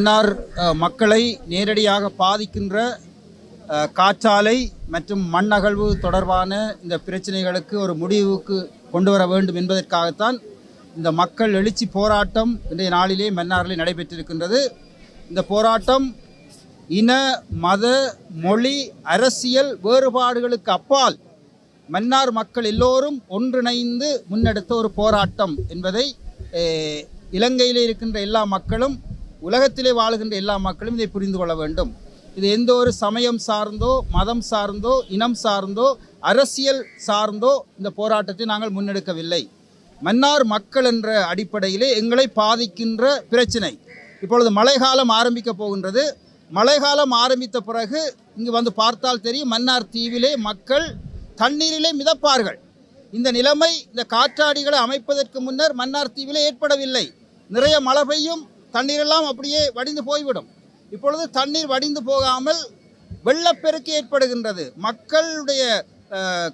மன்னார் மக்களை நேரடியாக பாதிக்கின்ற காற்றாலை மற்றும் மண் அகழ்வு தொடர்பான இந்த பிரச்சனைகளுக்கு ஒரு முடிவுக்கு கொண்டு வர வேண்டும் என்பதற்காகத்தான் இந்த மக்கள் எழுச்சி போராட்டம் இன்றைய நாளிலே மன்னாரிலே நடைபெற்றிருக்கின்றது. இந்த போராட்டம் இன மத மொழி அரசியல் வேறுபாடுகளுக்கு அப்பால் மன்னார் மக்கள் எல்லோரும் ஒன்றிணைந்து முன்னெடுத்த ஒரு போராட்டம் என்பதை இலங்கையில் இருக்கின்ற எல்லா மக்களும் உலகத்திலே வாழுகின்ற எல்லா மக்களும் இதை புரிந்து கொள்ள வேண்டும். இது எந்த ஒரு சமயம் சார்ந்தோ மதம் சார்ந்தோ இனம் சார்ந்தோ அரசியல் சார்ந்தோ இந்த போராட்டத்தை நாங்கள் முன்னெடுக்கவில்லை. மன்னார் மக்கள் என்ற அடிப்படையிலே எங்களை பாதிக்கின்ற பிரச்சினை. இப்பொழுது மழைக்காலம் ஆரம்பிக்க போகின்றது. மழைக்காலம் ஆரம்பித்த பிறகு இங்கு வந்து பார்த்தால் தெரியும் மன்னார் தீவிலே மக்கள் தண்ணீரிலே மிதப்பார்கள். இந்த நிலைமை இந்த காற்றாடிகளை அமைப்பதற்கு முன்னர் மன்னார் தீவிலே ஏற்படவில்லை. நிறைய மழை பெய்யும் தண்ணீரெல்லாம் அப்படியே வடிந்து போய்விடும். இப்பொழுது தண்ணீர் வடிந்து போகாமல் வெள்ளப்பெருக்கு ஏற்படுகின்றது. மக்களுடைய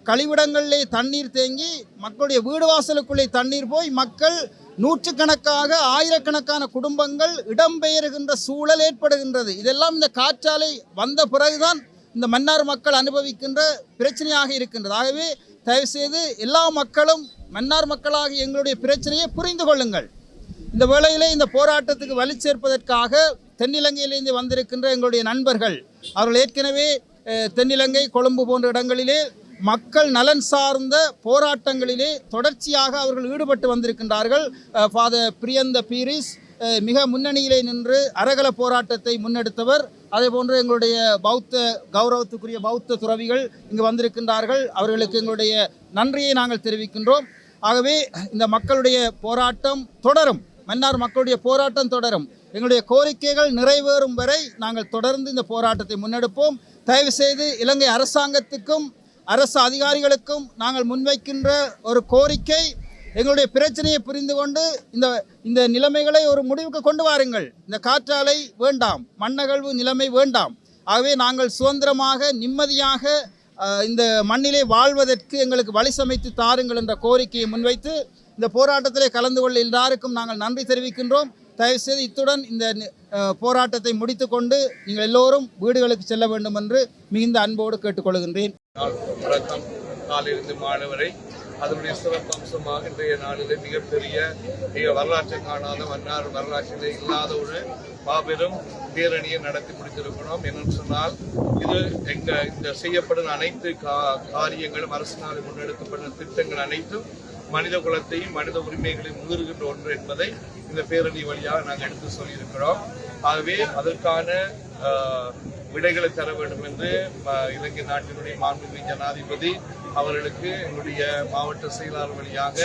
கழிவிடங்களிலே தண்ணீர் தேங்கி மக்களுடைய வீடு வாசலுக்குள்ளே தண்ணீர் போய் மக்கள் நூற்றுக்கணக்காக ஆயிரக்கணக்கான குடும்பங்கள் இடம்பெயர்கின்ற சூழல் ஏற்படுகின்றது. இதெல்லாம் இந்த காற்றாலை வந்த பிறகுதான் இந்த மன்னார் மக்கள் அனுபவிக்கின்ற பிரச்சனையாக இருக்கின்றது. ஆகவே தயவுசெய்து எல்லா மக்களும் மன்னார் மக்களாக எங்களுடைய பிரச்சனையை புரிந்து கொள்ளுங்கள். இந்த வேளையிலே இந்த போராட்டத்துக்கு வலி சேர்ப்பதற்காக தென்னிலங்கையிலிருந்து வந்திருக்கின்ற எங்களுடைய நண்பர்கள் அவர்கள் ஏற்கனவே தென்னிலங்கை கொழும்பு போன்ற இடங்களிலே மக்கள் நலன் சார்ந்த போராட்டங்களிலே தொடர்ச்சியாக அவர்கள் ஈடுபட்டு வந்திருக்கின்றார்கள். ஃபாதர் பிரியந்த பீரிஸ் மிக முன்னணியிலே நின்று அரகல போராட்டத்தை முன்னெடுத்தவர். அதே போன்று எங்களுடைய பௌத்த கௌரவத்துக்குரிய பௌத்த துறவிகள் இங்கு வந்திருக்கின்றார்கள். அவர்களுக்கு எங்களுடைய நன்றியை நாங்கள் தெரிவிக்கின்றோம். ஆகவே இந்த மக்களுடைய போராட்டம் தொடரும். மன்னார் மக்களுடைய போராட்டம் தொடரும். எங்களுடைய கோரிக்கைகள் நிறைவேறும் வரை நாங்கள் தொடர்ந்து இந்த போராட்டத்தை முன்னெடுப்போம். தயவு செய்து இலங்கை அரசாங்கத்துக்கும் அரசு அதிகாரிகளுக்கும் நாங்கள் முன்வைக்கின்ற ஒரு கோரிக்கை எங்களுடைய பிரச்சனையை புரிந்து கொண்டு இந்த இந்த நிலைமைகளை ஒரு முடிவுக்கு கொண்டு வாருங்கள். இந்த காற்றாலை வேண்டாம் மண்ணகழ்வு நிலைமை வேண்டாம். ஆகவே நாங்கள் சுதந்திரமாக நிம்மதியாக இந்த மண்ணிலே வாழ்வதற்கு எங்களுக்கு வழி சமைத்து தாருங்கள் என்ற கோரிக்கையை முன்வைத்து இந்த போராட்டத்திலே கலந்து கொள்ள எல்லாருக்கும் நாங்கள் நன்றி தெரிவிக்கின்றோம். தயவுசெய்து இத்துடன் இந்த போராட்டத்தை முடித்துக்கொண்டு நீங்கள் எல்லோரும் வீடுகளுக்கு செல்ல வேண்டும் என்று மிகுந்த அன்போடு கேட்டுக்கொள்கின்றேன். நாள் தொடக்கம் மாலை வரை அதனுடைய சிறப்பு அம்சமாக இன்றைய நாளிலே மிகப்பெரிய மிக வரலாற்றை காணாத மன்னார் வரலாற்றிலே இல்லாத ஒரு மாபெரும் பேரணியை நடத்தி முடித்திருக்கிறோம். என்னன்னு சொன்னால் இது எங்க இந்த செய்யப்படும் அனைத்து கா- காரியங்களும் அரசினால் முன்னெடுக்கப்படும் திட்டங்கள் அனைத்தும் மனித குலத்தையும் மனித உரிமைகளையும் முதிர்கின்ற ஒன்று என்பதை இந்த பேரணி வழியாக நாங்கள் எடுத்து சொல்லியிருக்கிறோம். ஆகவே அதற்கான ஆஹ், விடைகளை தர வேண்டும் என்று இலங்கை நாட்டினுடைய மாண்புமிகு ஜனாதிபதி அவர்களுக்கு எங்களுடைய மாவட்ட செயலாளர் வழியாக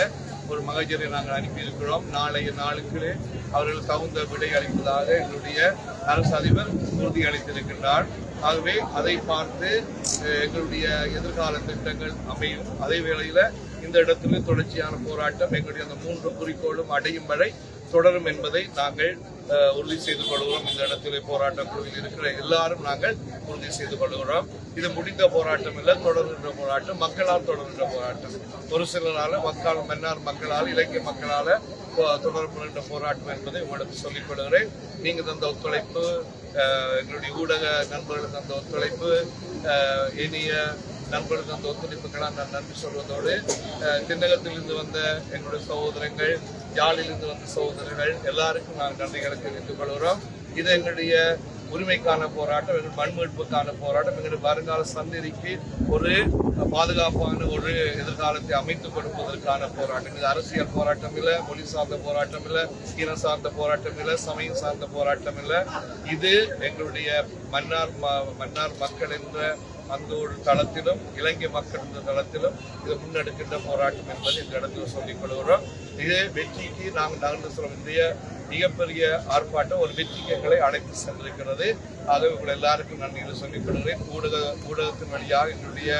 ஒரு மகஜரை நாங்கள் அனுப்பியிருக்கிறோம். நாளைய நாளுக்கு அவர்கள் தகுந்த விடை அளிப்பதாக எங்களுடைய அரசு அதிபர் உறுதி அளித்திருக்கின்றார். ஆகவே அதை பார்த்து எங்களுடைய எதிர்கால திட்டங்கள் அமையும். அதே வேளையில இந்த இடத்திலே தொடர்ச்சியான போராட்டம் எங்களுடைய அந்த மூன்று குறிக்கோளும் அடையும் வரை தொடரும் என்பதை நாங்கள் உறுதி செய்து கொள்கிறோம். இந்த இடத்திலே போராட்ட குழுவில் இருக்கிற எல்லாரும் நாங்கள் உறுதி செய்து கொள்கிறோம். இது முடிந்த போராட்டம் இல்லை தொடர்கின்ற போராட்டம் மக்களால் தொடர்கின்ற போராட்டம். ஒரு சிலரால் மக்கள் மன்னார் மக்களால் இலங்கை மக்களால் தொடர்புகின்ற போராட்டம் என்பதை உங்களுக்கு சொல்லிக்கொள்கிறேன் நீங்கள் தந்த ஒத்துழைப்பு எங்களுடைய ஊடக நண்பர்கள் தந்த ஒத்துழைப்பு இனிய நண்பர்களுக்கு அந்த ஒத்துழைப்புக்கெல்லாம் நான் நன்றி சொல்வதோடு அஹ், வந்த எங்களுடைய சகோதரங்கள் யாழிலிருந்து வந்த சகோதரர்கள் எல்லாருக்கும் நான் நன்றிகளை தெரிவித்துக் கொள்கிறோம். இது எங்களுடைய உரிமைக்கான போராட்டம் எங்கள் மண் மீட்புக்கான போராட்டம். எங்களுடைய வருங்கால சந்ததிக்கு ஒரு பாதுகாப்பான ஒரு எதிர்காலத்தை அமைத்துக் கொடுப்பதற்கான போராட்டம். இது அரசியல் போராட்டம் இல்லை மொழி சார்ந்த போராட்டம் இல்லை இனம் சார்ந்த போராட்டம் இல்லை சமயம் சார்ந்த போராட்டம் இல்லை. இது எங்களுடைய மன்னார் ம- மன்னார் மக்கள் என்ற அந்த ஒரு தளத்திலும் இலங்கை மக்கள் இந்த தளத்திலும் இதை முன்னெடுக்கின்ற போராட்டம் என்பதை இந்த இடத்தில் சொல்லிக் கொள்கிறோம். இது வெற்றிக்கு நாங்கள் நகர்ந்து சொல்லும் இந்திய மிகப்பெரிய ஆர்ப்பாட்டம் ஒரு வெற்றிக்கு எங்களை அழைத்து சென்றிருக்கிறது. ஆகவே உங்கள் எல்லாருக்கும் நன்றிகளை சொல்லிக் கொள்கிறேன். ஊடக ஊடகத்தின் வழியாக எங்களுடைய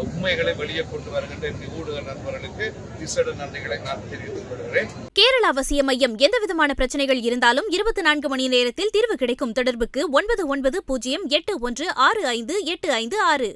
உண்மைகளை வெளியே கொண்டு வருகின்ற ஊடக நண்பர்களுக்கு விசேட நன்றிகளை நான் தெரிவித்துக் கொள்கிறேன். கேரள அவசிய மையம் எந்தவிதமான பிரச்சனைகள் இருந்தாலும் இருபத்தி நான்கு மணி நேரத்தில் தீர்வு கிடைக்கும் தொடர்புக்கு ஒன்பது ஒன்பது பூஜ்ஜியம் எட்டு ஒன்று ஆறு ஐந்து எட்டு ஐந்து ஆறு.